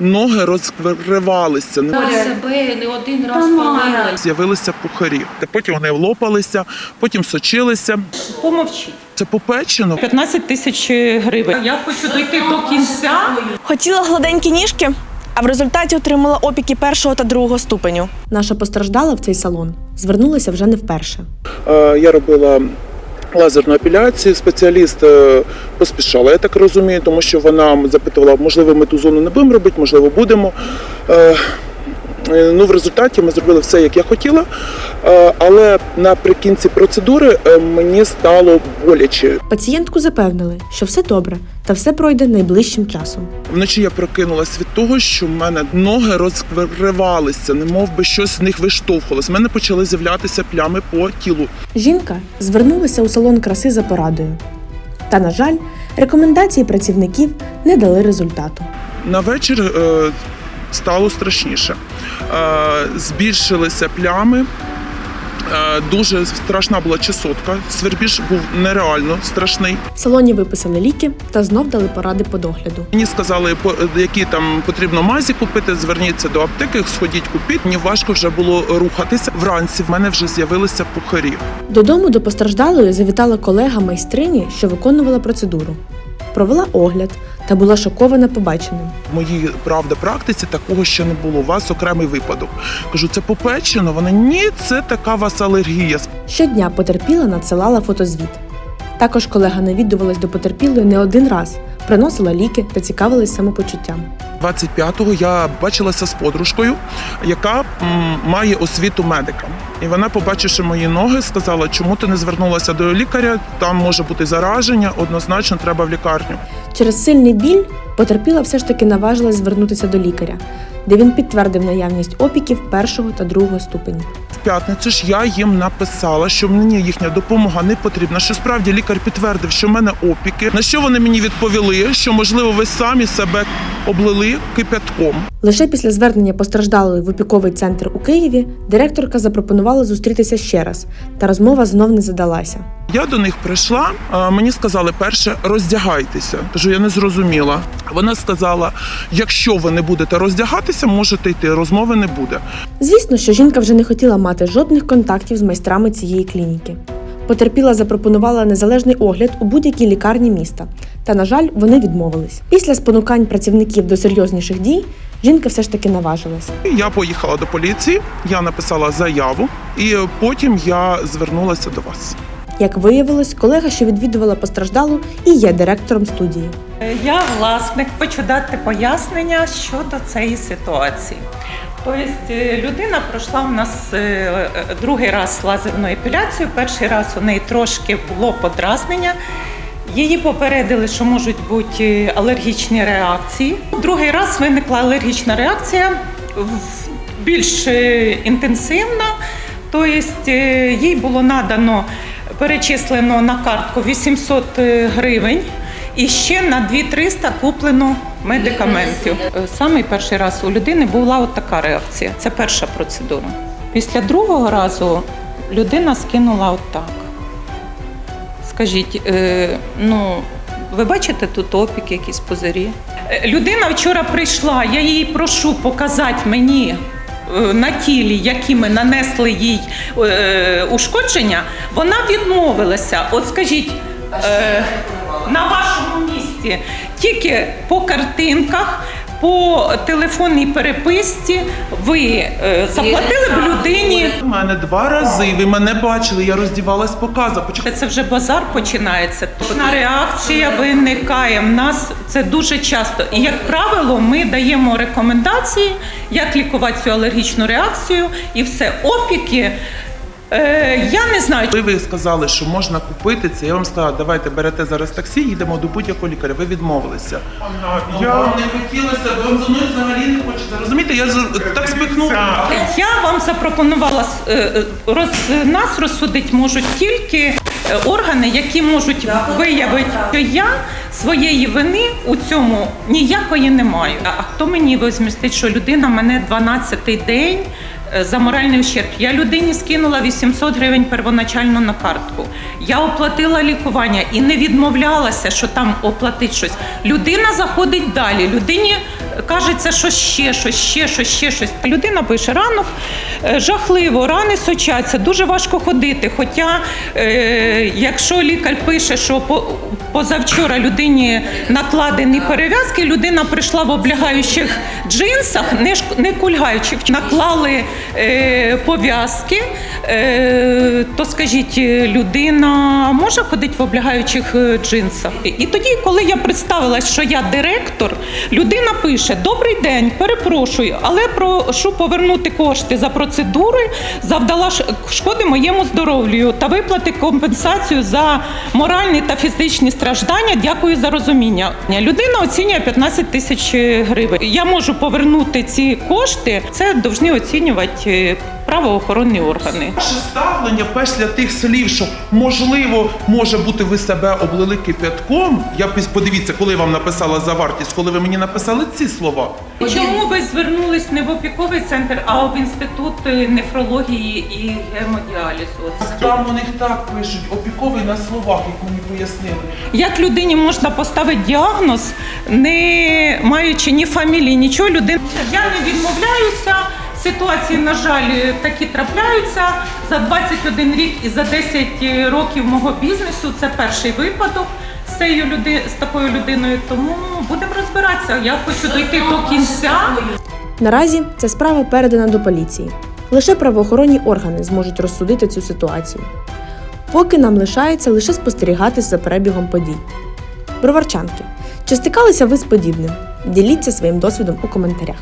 ноги розривалися. не- себе не один раз палила. З'явилися пухарі. Та Потім вони лопалися, потім сочилися. Помовчіть. Це попечено. 15 тисяч гривень. Я хочу дойти до кінця. Хотіла гладенькі ніжки, а в результаті отримала опіки першого та другого ступеню. Наша постраждала в цей салон звернулася вже не вперше. Е, Я робила лазерну апеляцію. Спеціаліст е, поспішала, я так розумію, тому що вона запитувала, можливо, ми ту зону не будемо робити, можливо, будемо. Е, Ну, в результаті ми зробили все, як я хотіла, Е, але наприкінці процедури е, мені стало боляче. Пацієнтку запевнили, що все добре та все пройде найближчим часом. Вночі я прокинулась від того, що в мене ноги розривалися, немов би щось з них виштовхувалось. У мене почали з'являтися плями по тілу. Жінка звернулася у салон краси за порадою. Та, на жаль, рекомендації працівників не дали результату. На вечір стало страшніше. Е, збільшилися плями. Е, дуже страшна була чесотка. Свербіж був нереально страшний. В салоні виписали ліки та знов дали поради по догляду. Мені сказали, які там потрібно мазі купити. Зверніться до аптеки, сходіть купіть. Мені важко вже було рухатися. Вранці в мене вже з'явилися пухарі. Додому до постраждалої завітала колега майстрині, що виконувала процедуру. Провела огляд та була шокована побаченим. В моїй правда практиці такого ще не було. У вас окремий випадок. Кажу, це попечено. Вона ні, це така у вас алергія. Щодня потерпіла надсилала фотозвіт. Також колега навідувалась до потерпілої не один раз, приносила ліки та цікавилась самопочуттям. 25-го я бачилася з подружкою, яка м, має освіту медика. І вона, побачивши мої ноги, сказала, чому ти не звернулася до лікаря, там може бути зараження, однозначно треба в лікарню. Через сильний біль потерпіла все ж таки наважилась звернутися до лікаря, де він підтвердив наявність опіків першого та другого ступенів. П'ятницю ж я їм написала, що мені їхня допомога не потрібна. Що справді лікар підтвердив, що в мене опіки. На що вони мені відповіли, що можливо ви самі себе облили кипятком. Лише після звернення постраждалої в опіковий центр у Києві директорка запропонувала зустрітися ще раз, та розмова знов не задалася. Я до них прийшла. Мені сказали, перше, роздягайтеся. Кажу, я не зрозуміла. Вона сказала: якщо ви не будете роздягатися, можете йти. Розмови не буде. Звісно, що жінка вже не хотіла мати жодних контактів з майстрами цієї клініки. Потерпіла запропонувала незалежний огляд у будь-якій лікарні міста. Та, на жаль, вони відмовились. Після спонукань працівників до серйозніших дій жінка все ж таки наважилась. Я поїхала до поліції, я написала заяву, і потім я звернулася до вас. Як виявилось, колега, що відвідувала постраждалу, і є директором студії. Я власник, хочу дати пояснення щодо цієї ситуації. Тобто людина пройшла у нас е, е, другий раз лазерну епіляцію. Перший раз у неї трошки було подразнення. Її попередили, що можуть бути алергічні реакції. Другий раз виникла алергічна реакція більш інтенсивна. Тобто їй було надано перечислено на картку 800 гривень і ще на 2300 куплено медикаментів. Е, Самий перший раз у людини була от така реакція. Це перша процедура. Після другого разу людина скинула отак. Скажіть, е, ну ви бачите тут опіки, якісь позирі? Е, Людина вчора прийшла, я її прошу показати мені на тілі, які ми нанесли їй ушкодження. Вона відмовилася. От скажіть, на вашому місці тільки по картинках. По телефонній переписці ви е, заплатили б людині. У мене два рази. Ви мене бачили, я роздівалась показа. Це вже базар починається. Точна реакція виникає. В нас це дуже часто. І як правило, ми даємо рекомендації, як лікувати цю алергічну реакцію, і все. Опіки. Е, я не знаю, Коли ви сказали, що можна купити це, я вам сказала, давайте берете зараз таксі, їдемо до будь-якого лікаря. Ви відмовилися. Я вам не хотілося, вам за мною взагалі не хочеться. Розумієте, я з- так спихнула. Я вам запропонувала е, е, роз, нас розсудить можуть тільки е, органи, які можуть виявити, що я своєї вини у цьому ніякої не маю. А хто мені возмістить, що людина мене 12-й день за моральний ущерб? Я людині скинула 800 гривень первоначально на картку. Я оплатила лікування і не відмовлялася, що там оплатить щось. Людина заходить далі. Людині кажеться, що ще щось, ще щось, ще щось. Людина пише ранок е, жахливо, рани сочаться, дуже важко ходити. Хоча, е, якщо лікар пише, що позавчора людині накладені перев'язки, людина прийшла в облягаючих джинсах, не, кульгаючих, наклали е, пов'язки, то скажіть, людина може ходити в облягаючих джинсах? І тоді, коли я представилась, що я директор, людина пише: Добрий день, перепрошую, але прошу повернути кошти за процедури, завдала шкоди моєму здоров'ю та виплати компенсацію за моральні та фізичні страждання. Дякую за розуміння. Людина оцінює 15 тисяч гривень. Я можу повернути ці кошти. Це повинні оцінювати е, правоохоронні органи. Ваше ставлення після тих слів, що можливо, може бути, ви себе облили кипятком. Я подивіться, коли я вам написала за вартість, коли ви мені написали ці слова. Чому ви звернулись не в опіковий центр, а в інститут е, нефрології і гемодіалізу? Там у них так пишуть, опіковий на словах, як мені пояснили. Як людині можна поставити діагноз, не маючи ні фамілії, нічого людини? Я не відмовляюся. Ситуації, на жаль, такі трапляються за 21 рік і за 10 років мого бізнесу. Це перший випадок з цією люди з такою людиною. Тому будемо розбиратися. Я хочу дойти до кінця. Наразі ця справа передана до поліції. Лише правоохоронні органи зможуть розсудити цю ситуацію. Поки нам лишається лише спостерігати за перебігом подій. Броварчанки, чи стикалися ви з подібним? Діліться своїм досвідом у коментарях.